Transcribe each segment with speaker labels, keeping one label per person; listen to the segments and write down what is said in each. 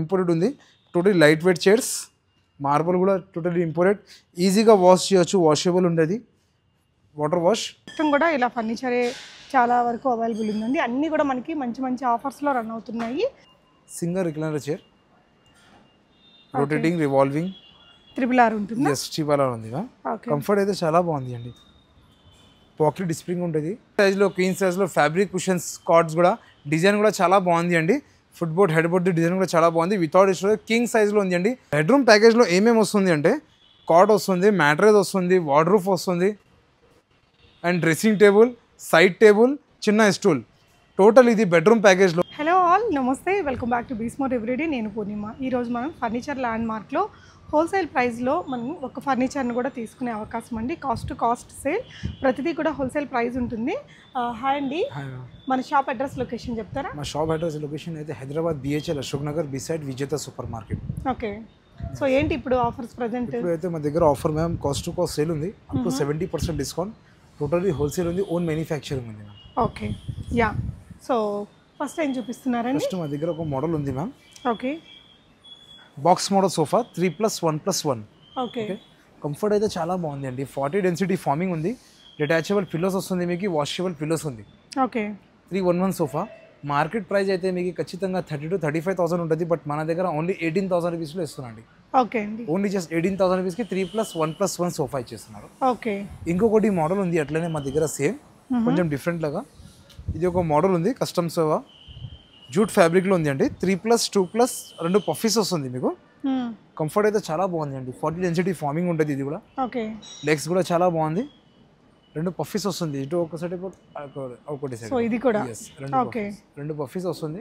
Speaker 1: Imported ఉంది. Total light weight chairs marble కూడా total imported ఈజీగా వాష్ చేయొచ్చు. వాషబుల్ ఉండేది. వాటర్ వాష్
Speaker 2: మొత్తం కూడా ఇలా ఫర్నిచరే చాలా వరకు అవైలబుల్ ఉందండి. అన్నీ కూడా మనకి మంచి మంచి ఆఫర్స్లో రన్ అవుతున్నాయి.
Speaker 1: Single recliner chair rotating revolving
Speaker 2: triple R ఉంటుందా?
Speaker 1: ఎస్ చీపాలా ఉంది
Speaker 2: ఓకే
Speaker 1: కంఫర్ట్ అయితే చాలా బాగుంది అండి. పాకెట్ స్ప్రింగ్ ఉంటుంది సైజ్లో క్వీన్ సైజ్లో ఫ్యాబ్రిక్ కుషన్స్ కార్డ్స్ కూడా డిజైన్ కూడా చాలా బాగుంది అండి. Foot board head board design కూడా చాలా బాగుంది. వితౌట్ ఇష్యూ కింగ్ సైజ్లో ఉంది అండి. బెడ్రూమ్ ప్యాకేజ్లో ఏమేమి వస్తుంది అంటే కాట్ వస్తుంది మ్యాట్రేజ్ వస్తుంది వార్డ్రూఫ్ వస్తుంది and dressing table side table చిన్న స్టూల్ టోటల్ ఇది బెడ్రూమ్ ప్యాకేజ్లో
Speaker 2: హలో ఆల్ నమస్తే. వెల్కమ్ బ్యాక్ టు బీస్మోర్ ఎవ్రీడే నేను పూర్ణిమ. ఈరోజు మనం ఫర్నిచర్ ల్యాండ్ మార్క్లో హోల్సేల్ ప్రైస్లో మనం ఒక ఫర్నిచర్ని కూడా తీసుకునే అవకాశం అండి. Cost to cost sale. ప్రతిదీ కూడా హోల్సేల్ ప్రైస్ ఉంటుంది. హాయ్ అండి. మన షాప్ అడ్రస్ లొకేషన్ చెప్తారా?
Speaker 1: మా షాప్ అడ్రస్ లొకేషన్ అయితే Hyderabad BHL Ashok Nagar beside Vijetha super market.
Speaker 2: Okay. So ఏంటి ఇప్పుడు ఆఫర్స్ ప్రజెంట్?
Speaker 1: ఇప్పుడు అయితే మా దగ్గర offer ma'am cost to cost sale ఉంది. Up to seventy percent discount. Totally wholesale ఉంది ఓన్ మ్యానుఫ్యాక్చరింగ్ ఉంది ma'am.
Speaker 2: Okay. Yeah. So first ఏం చూపిస్తున్నారండి?
Speaker 1: ఫస్ట్ మా దగ్గర ఒక మోడల్ ఉంది ma'am.
Speaker 2: Okay.
Speaker 1: Box model sofa three plus one plus one
Speaker 2: okay.
Speaker 1: Comfort అయితే చాలా బాగుంది అండి ఫార్టీ డెన్సిటీ ఫార్మింగ్ ఉంది. డిటాచబుల్ పిల్లోస్ వస్తుంది మీకు వాషబుల్ పిల్లోస్ ఉంది.
Speaker 2: Okay.
Speaker 1: Three one one sofa market price అయితే మీకు ఖచ్చితంగా thirty to thirty five thousand ఉంటుంది. బట్ మన దగ్గర ఓన్లీ ఎయిటీన్ థౌసండ్ రూపీస్లో ఇస్తున్నాండి
Speaker 2: ఓకే అండి.
Speaker 1: ఓన్లీ జస్ట్ ఎయిటీన్ థౌసండ్ రూపీస్కి three plus one plus one sofa ఇచ్చేస్తున్నారు.
Speaker 2: ఓకే.
Speaker 1: ఇంకొకటి మోడల్ ఉంది అట్లనే మా దగ్గర సేమ్ కొంచెం డిఫరెంట్ లాగా. ఇది ఒక మోడల్ ఉంది కస్టమ్ సోఫా జూట్ ఫ్యాబ్రిక్లో ఉంది అండి త్రీ ప్లస్ టూ ప్లస్ రెండు పఫీస్ వస్తుంది మీకు. కంఫర్ట్ అయితే చాలా బాగుంది అండి ఫార్టీ డెన్సిటీ ఫార్మింగ్ ఉంటుంది ఇది కూడా.
Speaker 2: ఓకే.
Speaker 1: లెగ్స్ కూడా చాలా బాగుంది. రెండు పఫీస్ వస్తుంది. ఇటు ఒక సైడ్ ఒకటి సైడ్
Speaker 2: ఇది కూడా?
Speaker 1: రెండు
Speaker 2: ఓకే.
Speaker 1: puffs. రెండు పఫీస్ వస్తుంది.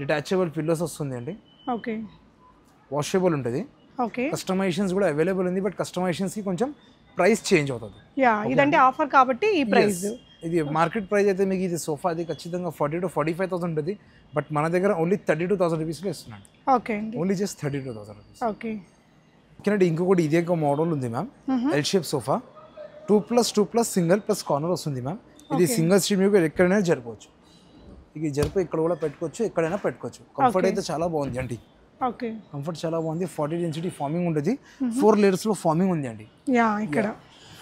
Speaker 1: డిటాచబుల్ పిల్లోస్ వస్తుంది అండి
Speaker 2: ఓకే.
Speaker 1: వాషబుల్ ఉంటుంది.
Speaker 2: ఓకే.
Speaker 1: కస్టమైజేషన్స్ కూడా అవైలబుల్ ఉంది బట్ కస్టమైజేషన్స్కి కొంచెం ప్రైస్ చేంజ్ అవుతుంది.
Speaker 2: యా ఇదంటే ఆఫర్ కాబట్టి ఈ ప్రైస్.
Speaker 1: ఇది మార్కెట్ ప్రైస్ అయితే మీకు ఇది సోఫా అది ఖచ్చితంగా forty to forty five thousand ఉంటుంది. బట్ మన దగ్గర ఓన్లీ థర్టీ టూ థౌసండ్ రూపీస్లో ఇస్తున్నాను
Speaker 2: okay
Speaker 1: only just thirty two thousand rupees
Speaker 2: okay
Speaker 1: ఎందుకంటే ఇంకొకటి ఇదే ఒక మోడల్ ఉంది ma'am L shape sofa two plus two plus single plus corner వస్తుంది మ్యామ్ ఇది సింగిల్ స్ట్రీమ్ మీకు ఎక్కడైనా జరపవచ్చు. ఇది జరిపి ఇక్కడ కూడా పెట్టుకోవచ్చు ఎక్కడైనా పెట్టుకోవచ్చు. కంఫర్ట్ అయితే చాలా బాగుంది అండి
Speaker 2: ఓకే
Speaker 1: కంఫర్ట్ చాలా బాగుంది. ఫార్టీ డెన్సిటీ ఫార్మింగ్ ఉంటుంది. ఫోర్ లేయర్స్లో ఫార్మింగ్ ఉంది అండి
Speaker 2: యా ఇక్కడ.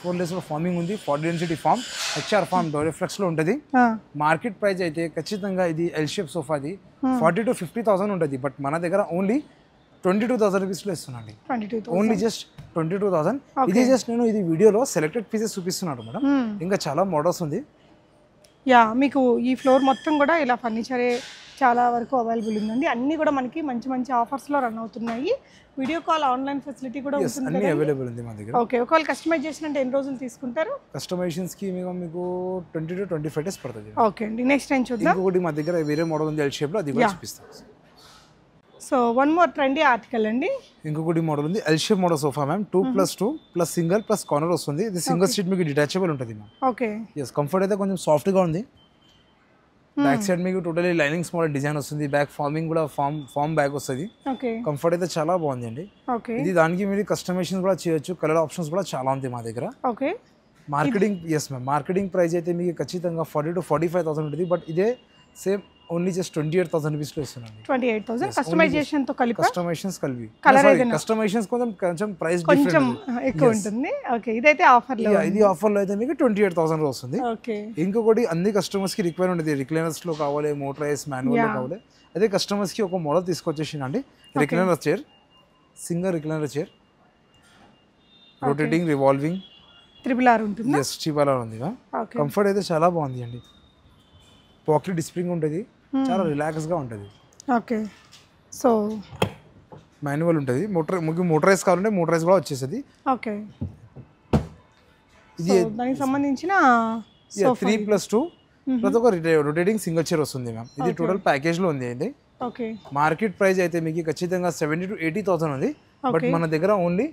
Speaker 1: ఫోర్ లేయర్స్లో ఫార్మింగ్ ఉంది forty density foam HR foam డోరిఫ్లెక్స్లో ఉంటుంది.
Speaker 2: ఆ,
Speaker 1: మార్కెట్ ప్రైస్ అయితే ఖచ్చితంగా ఇది ఎల్ షేప్ సోఫాది ఫార్టీ టు ఫిఫ్టీ థౌసండ్ ఉంటుంది బట్ మన దగ్గర ఓన్లీ ట్వంటీ టూ థౌసండ్ రూపీస్లో ఇస్తున్నాండి.
Speaker 2: 22,000
Speaker 1: only just twenty two thousand ఇది జస్ట్ నేను ఇది వీడియోలో సెలెక్టెడ్ పీసెస్ చూపిస్తున్నాను మేడం. ఇంకా చాలా మోడల్స్ ఉంది.
Speaker 2: యా మీకు ఈ ఫ్లోర్ మొత్తం కూడా ఇలా ఫర్నిచరే చాలా వరకు అవైలబుల్ ఉందండి. అన్నీ కూడా మనకి మంచి మంచి ఆఫర్స్లో రన్ అవుతున్నాయి. వీడియో కాల్ ఆన్లైన్ ఫెసిలిటీ కూడా ఉంటుంది
Speaker 1: అవైలబుల్ ఉంది మా దగ్గర.
Speaker 2: ఓకే ఒకవేళ కస్టమైజ్ చేసినంటే ఎన్ని రోజులు తీసుకుంటారు?
Speaker 1: కస్టమైజేషన్స్కి మీకు మీకు twenty to twenty five days పడుతుంది.
Speaker 2: ఓకే అండి నెక్స్ట్ టైం చూద్దాం.
Speaker 1: ఇంకొకటి మా దగ్గర వేరే మోడల్ ఉంది ఎల్ షేప్లో అది కూడా. చూపిస్తాను
Speaker 2: so one more trendy article అండి.
Speaker 1: ఇంకొకటి మోడల్ ఉంది L shape model sofa ma'am two plus two plus single plus corner వస్తుంది. ఇది సింగిల్ సీట్ మీకు డిటాచబుల్ ఉంటుంది మ్యామ్
Speaker 2: ఓకే
Speaker 1: ఎస్ కంఫర్ట్ అయితే కొంచెం సాఫ్ట్గా ఉంది. బ్యాక్ సైడ్ మీకు టోటలీ లైనింగ్స్ మోడల్ డిజైన్ వస్తుంది. బ్యాక్ ఫార్మింగ్ కూడా ఫార్మ్ ఫార్మ్ బ్యాగ్ వస్తుంది. కంఫర్ట్ అయితే చాలా బాగుంది అండి ఇది దానికి మీరు కస్టమైజేషన్ కూడా చేయొచ్చు. కలర్ ఆప్షన్స్ కూడా చాలా ఉంది మా దగ్గర.
Speaker 2: Okay
Speaker 1: marketing yes ma'am marketing price అయితే మీకు ఖచ్చితంగా forty to forty five thousand ఉంటుంది. బట్ ఇదే same only just twenty eight thousand రూపీస్లో ఇస్తున్నాను.
Speaker 2: ట్వంటీ ఎయిట్ థౌసండ్ కస్టమైజేషన్తో కలిపి?
Speaker 1: కస్టమైజేషన్స్ కలిపి? కస్టమైజేషన్స్ కొంచెం కొంచెం ప్రైస్
Speaker 2: కొంచెం ఎక్కువ ఉంటుంది. ఓకే ఇదైతే ఆఫర్లో
Speaker 1: ఇది ఆఫర్లో అయితే మీకు ట్వంటీ ఎయిట్ థౌసండ్ వస్తుంది.
Speaker 2: ఓకే
Speaker 1: ఇంకొకటి అన్ని కస్టమర్స్కి రిక్వైర్ ఉంటుంది రిక్లైనర్స్లో కావాలి మోటరైజ్ మాన్యువల్
Speaker 2: Yeah.
Speaker 1: కావాలి. అదే customers కి ఒక మోడల్ తీసుకొచ్చేసిన అండి recliner chair single recliner chair rotating revolving
Speaker 2: triple R ఉంటుందా?
Speaker 1: ఎస్ చీపాలా ఉంది
Speaker 2: ఓకే
Speaker 1: కంఫర్ట్ అయితే చాలా బాగుంది అండి. పాకెట్ స్ప్రింగ్ ఉంటుంది. చాలా రిలాక్స్గా ఉంటుంది.
Speaker 2: ఓకే. సో
Speaker 1: మాన్యువల్ ఉంటుంది. మోటర్ ముగ్గు మోటరైజ్ కావాలంటే మోటరైజ్ కూడా వచ్చేస్తుంది.
Speaker 2: ఓకే.
Speaker 1: ఇది
Speaker 2: దానికి సంబంధించిన
Speaker 1: త్రీ ప్లస్ టూ ప్రతి ఒక్క రొటేటింగ్ సింగిల్ చైర్ వస్తుంది మ్యామ్ ఇది టోటల్ ప్యాకేజ్లో ఉంది అండి
Speaker 2: ఓకే
Speaker 1: మార్కెట్ ప్రైస్ అయితే మీకు ఖచ్చితంగా సెవెంటీ టు ఎయిటీ థౌసండ్ ఉంది. బట్ మన దగ్గర ఓన్లీ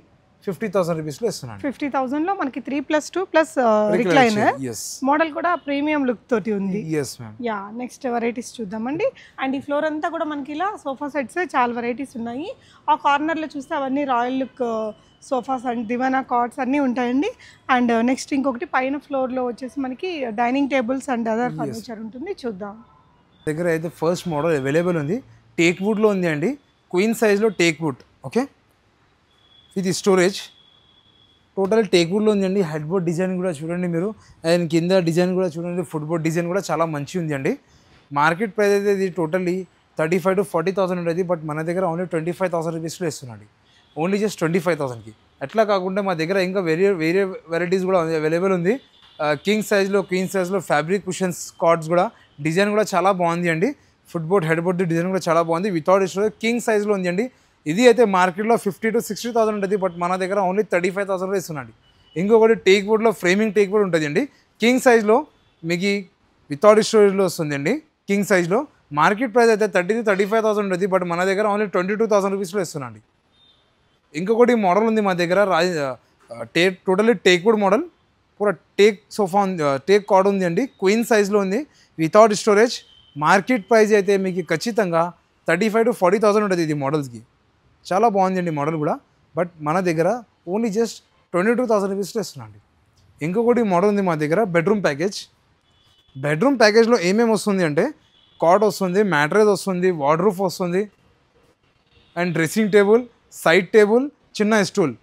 Speaker 1: ఫిఫ్టీ థౌసండ్ రూపీస్లో ఇస్తున్నాను.
Speaker 2: ఫిఫ్టీ థౌజండ్లో మనకి three plus two plus recliner
Speaker 1: yes
Speaker 2: model కూడా ప్రీమియం లుక్ తోటి ఉంది. యా నెక్స్ట్ వెరైటీస్ చూద్దామండి. అండ్ ఈ ఫ్లోర్ అంతా కూడా మనకి ఇలా సోఫా సెట్స్ చాలా వెరైటీస్ ఉన్నాయి. ఆ కార్నర్లో చూస్తే అవన్నీ రాయల్ లుక్ సోఫాస్ అండ్ దివానా కార్డ్స్ అన్నీ ఉంటాయండి. అండ్ నెక్స్ట్ ఇంకొకటి పైన ఫ్లోర్లో వచ్చేసి మనకి dining tables and other furniture ఉంటుంది. చూద్దాం.
Speaker 1: దగ్గర అయితే ఫస్ట్ మోడల్ అవైలబుల్ ఉంది. టేక్ వుడ్లో ఉంది అండి. క్వీన్ సైజ్లో టేక్ వుడ్ ఓకే ఇది స్టోరేజ్ టోటల్ టేక్ ఉందండి. హెడ్ బోర్డ్ డిజైన్ కూడా చూడండి మీరు. అండ్ కింద డిజైన్ కూడా చూడండి. ఫుట్బోర్డ్ డిజైన్ కూడా చాలా మంచి ఉంది అండి మార్కెట్ ప్రైస్ అయితే ఇది totally thirty five to forty thousand ఉండేది బట్ మన దగ్గర ఓన్లీ ట్వంటీ ఫైవ్ థౌసండ్ రూపీస్లో ఇస్తున్నాడు. ఓన్లీ జస్ట్ ట్వంటీ ఫైవ్ థౌసండ్కి అట్లా కాకుండా మా దగ్గర ఇంకా వేరే వేరే వెరైటీస్ కూడా అవైలబుల్ ఉంది. కింగ్ సైజ్లో క్వీన్ సైజ్లో ఫ్యాబ్రిక్ కుషన్స్ కార్డ్స్ కూడా డిజైన్ కూడా చాలా బాగుంది అండి. ఫుట్బోర్డ్ హెడ్ బోర్డ్ డిజైన్ కూడా చాలా బాగుంది. వితౌట్ ఇష్యూ కింగ్ సైజ్లో ఉంది అండి ఇది అయితే మార్కెట్లో ఫిఫ్టీ టు సిక్స్టీ థౌసండ్ ఉంటుంది బట్ మన దగ్గర ఓన్లీ థర్టీ ఫైవ్ థౌసండ్ ఇస్తున్నాడు ఇంకొకటి టేక్ వుడ్లో ఫ్రేమింగ్ టేక్ వుడ్ ఉంటుంది అండి కింగ్ సైజ్లో మీకు వితౌట్ స్టోరేజ్లో వస్తుందండి. కింగ్ సైజ్లో మార్కెట్ ప్రైస్ అయితే thirty two thirty five thousand ఉంటుంది బట్ మన దగ్గర ఓన్లీ ట్వంటీ టూ థౌసండ్ రూపీస్లో ఇస్తున్నాండి ఇంకొకటి మోడల్ ఉంది మా దగ్గర Raj teak totally teak wood model. పూర టేక్ సోఫా ఉంది టేక్ కార్డ్ ఉంది అండి. క్వీన్ సైజ్లో ఉంది. వితౌట్ స్టోరేజ్ మార్కెట్ ప్రైస్ అయితే మీకు ఖచ్చితంగా thirty five to forty thousand ఉంటుంది ఇది మోడల్స్కి. చాలా బాగుందండి మోడల్ కూడా. బట్ మన దగ్గర only just twenty two thousand రూపీస్లో ఇస్తున్నాండి ఇంకొకటి మోడల్ ఉంది మా దగ్గర బెడ్రూమ్ ప్యాకేజ్ బెడ్రూమ్ ప్యాకేజ్లో ఏమేమి వస్తుంది అంటే కాట్ వస్తుంది మ్యాట్రేజ్ వస్తుంది వార్డ్రూఫ్ వస్తుంది and dressing table side table చిన్న స్టూల్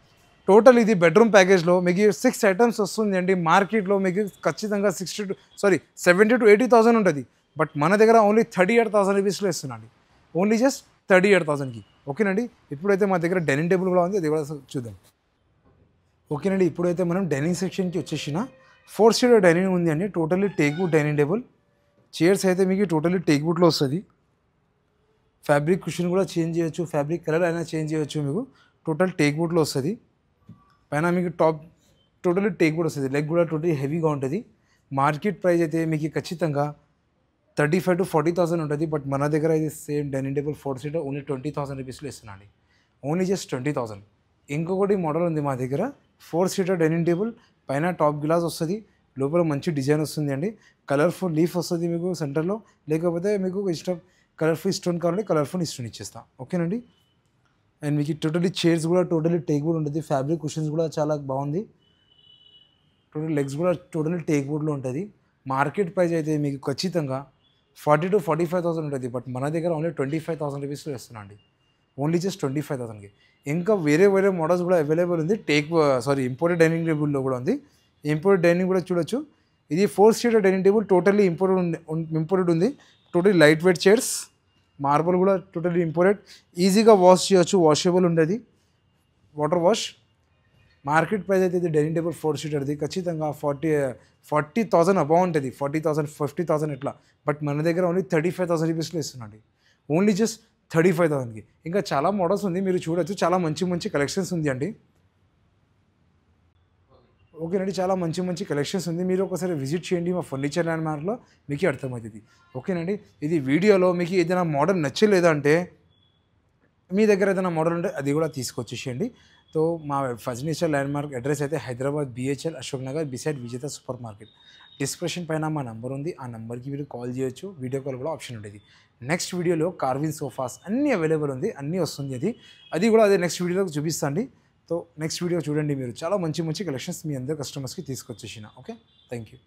Speaker 1: టోటల్ ఇది బెడ్రూమ్ ప్యాకేజ్లో మీకు సిక్స్ ఐటమ్స్ వస్తుంది అండి. మార్కెట్లో మీకు ఖచ్చితంగా sixty to sorry seventy to eighty thousand ఉంటుంది. బట్ మన దగ్గర ఓన్లీ థర్టీ ఎయిట్ థౌసండ్ రూపీస్లో ఇస్తున్నాండి ఓన్లీ జస్ట్ థర్టీ ఎయిట్ థౌసండ్కి ఓకేనండి? ఇప్పుడైతే మా దగ్గర డైనింగ్ టేబుల్ కూడా ఉంది అది కూడా చూద్దాం. ఓకేనండి ఇప్పుడైతే మనం డైనింగ్ సెక్షన్కి వచ్చేసిన ఫోర్ సీటర్ డైనింగ్ ఉంది అండి totally teak wood dining table. Chairs అయితే మీకు టోటల్లీ టేక్వుడ్లో వస్తుంది. ఫ్యాబ్రిక్ కుషన్ కూడా చేంజ్ చేయొచ్చు ఫ్యాబ్రిక్ కలర్ అయినా చేంజ్ చేయొచ్చు మీకు టోటల్ టేక్వుడ్లో వస్తుంది. పైన మీకు టాప్ టోటల్లీ టేక్వుడ్ వస్తుంది లెగ్ కూడా టోటల్ హెవీగా ఉంటుంది. మార్కెట్ ప్రైస్ అయితే మీకు ఖచ్చితంగా thirty five to forty thousand ఉంటుంది బట్ మన దగ్గర ఇది same dining table four seater only twenty thousand రూపీస్లో ఇస్తున్నాండి. Only just twenty thousand. ఇంకొకటి మోడల్ ఉంది మా దగ్గర ఫోర్ సీటర్ డైనింగ్ టేబుల్ పైన టాప్ గ్లాస్ వస్తుంది లోపల మంచి డిజైన్ వస్తుంది అండి. కలర్ఫుల్ లీఫ్ వస్తుంది మీకు సెంటర్లో లేకపోతే మీకు ఇష్టం కలర్ఫుల్ స్టోన్ కావాలంటే కలర్ఫుల్ స్టోన్ ఇచ్చేస్తాం. ఓకేనండి? అండ్ మీకు టోటలీ చైర్స్ కూడా టోటలీ టేక్ బోర్డ్ ఉంటుంది ఫ్యాబ్రిక్ కుషన్స్ కూడా చాలా బాగుంది. టోటల్ లెగ్స్ కూడా టోటలీ టేక్ బోర్డ్లో ఉంటుంది. మార్కెట్ ప్రైస్ అయితే మీకు ఖచ్చితంగా forty to forty five thousand ఉంటుంది. బట్ మన దగ్గర ఓన్లీ ట్వంటీ ఫైవ్ థౌసండ్ రూపీస్లో ఇస్తున్నాండి ఓన్లీ జస్ట్ ట్వంటీ ఫైవ్ థౌసండ్కి ఇంకా వేరే వేరే మోడల్స్ కూడా అవైలబుల్ ఉంది. టేక్ సారీ ఇంపోర్టెడ్ డైనింగ్ టేబుల్లో కూడా ఉంది. ఇంపోర్టెడ్ డైనింగ్ కూడా చూడొచ్చు. ఇది four seater dining table totally imported ఉంది ఇంపోర్టెడ్ ఉంది. Totally light weight chairs marble కూడా టోటలీ ఇంపోర్టెడ్ ఈజీగా వాష్ చేయొచ్చు. వాషబుల్ ఉండేది. వాటర్ వాష్ మార్కెట్ ప్రైస్ అయితే ఇది డైనింగ్ టేబుల్ ఫోర్ సీటర్ది ఖచ్చితంగా ఫార్టీ ఫార్టీ థౌసండ్ అబౌ ఉంటుంది. ఫార్టీ థౌసండ్ ఫిఫ్టీ థౌసండ్ ఇట్లా బట్ మన దగ్గర ఓన్లీ థర్టీ ఫైవ్ థౌసండ్ రూపీస్లో ఇస్తున్నాండి. ఓన్లీ జస్ట్ థర్టీ ఫైవ్ థౌసండ్కి. ఇంకా చాలా మోడల్స్ ఉంది. మీరు చూడొచ్చు. చాలా మంచి మంచి కలెక్షన్స్ ఉంది అండి. ఓకేనండి చాలా మంచి మంచి కలెక్షన్స్ ఉంది. మీరు ఒకసారి విజిట్ చేయండి మా ఫర్నిచర్ ల్యాండ్ మార్క్లో మీకు అర్థమవుతుంది. ఓకేనండి ఇది వీడియోలో మీకు ఏదైనా మోడల్ నచ్చలేదంటే మీ దగ్గర ఏదైనా మోడల్ ఉంటే అది కూడా తీసుకొచ్చేసేయండి. సో మా ఫర్నిచర్ ల్యాండ్మార్క్ అడ్రస్ అయితే Hyderabad BHEL Ashok Nagar beside Vijetha super market. Description పైన మా నంబర్ ఉంది. ఆ నెంబర్కి మీరు కాల్ చేయొచ్చు. వీడియో కాల్ కూడా ఆప్షన్ ఉండేది. నెక్స్ట్ వీడియోలో కార్విన్ సోఫాస్ అన్నీ అవైలబుల్ ఉంది. అన్నీ వస్తుంది అది. అది కూడా అదే నెక్స్ట్ వీడియోలో చూపిస్తాండి సో నెక్స్ట్ వీడియో చూడండి మీరు. చాలా మంచి మంచి కలెక్షన్స్ మీ అందరు కస్టమర్స్కి తీసుకొచ్చేసిన. ఓకే? Thank you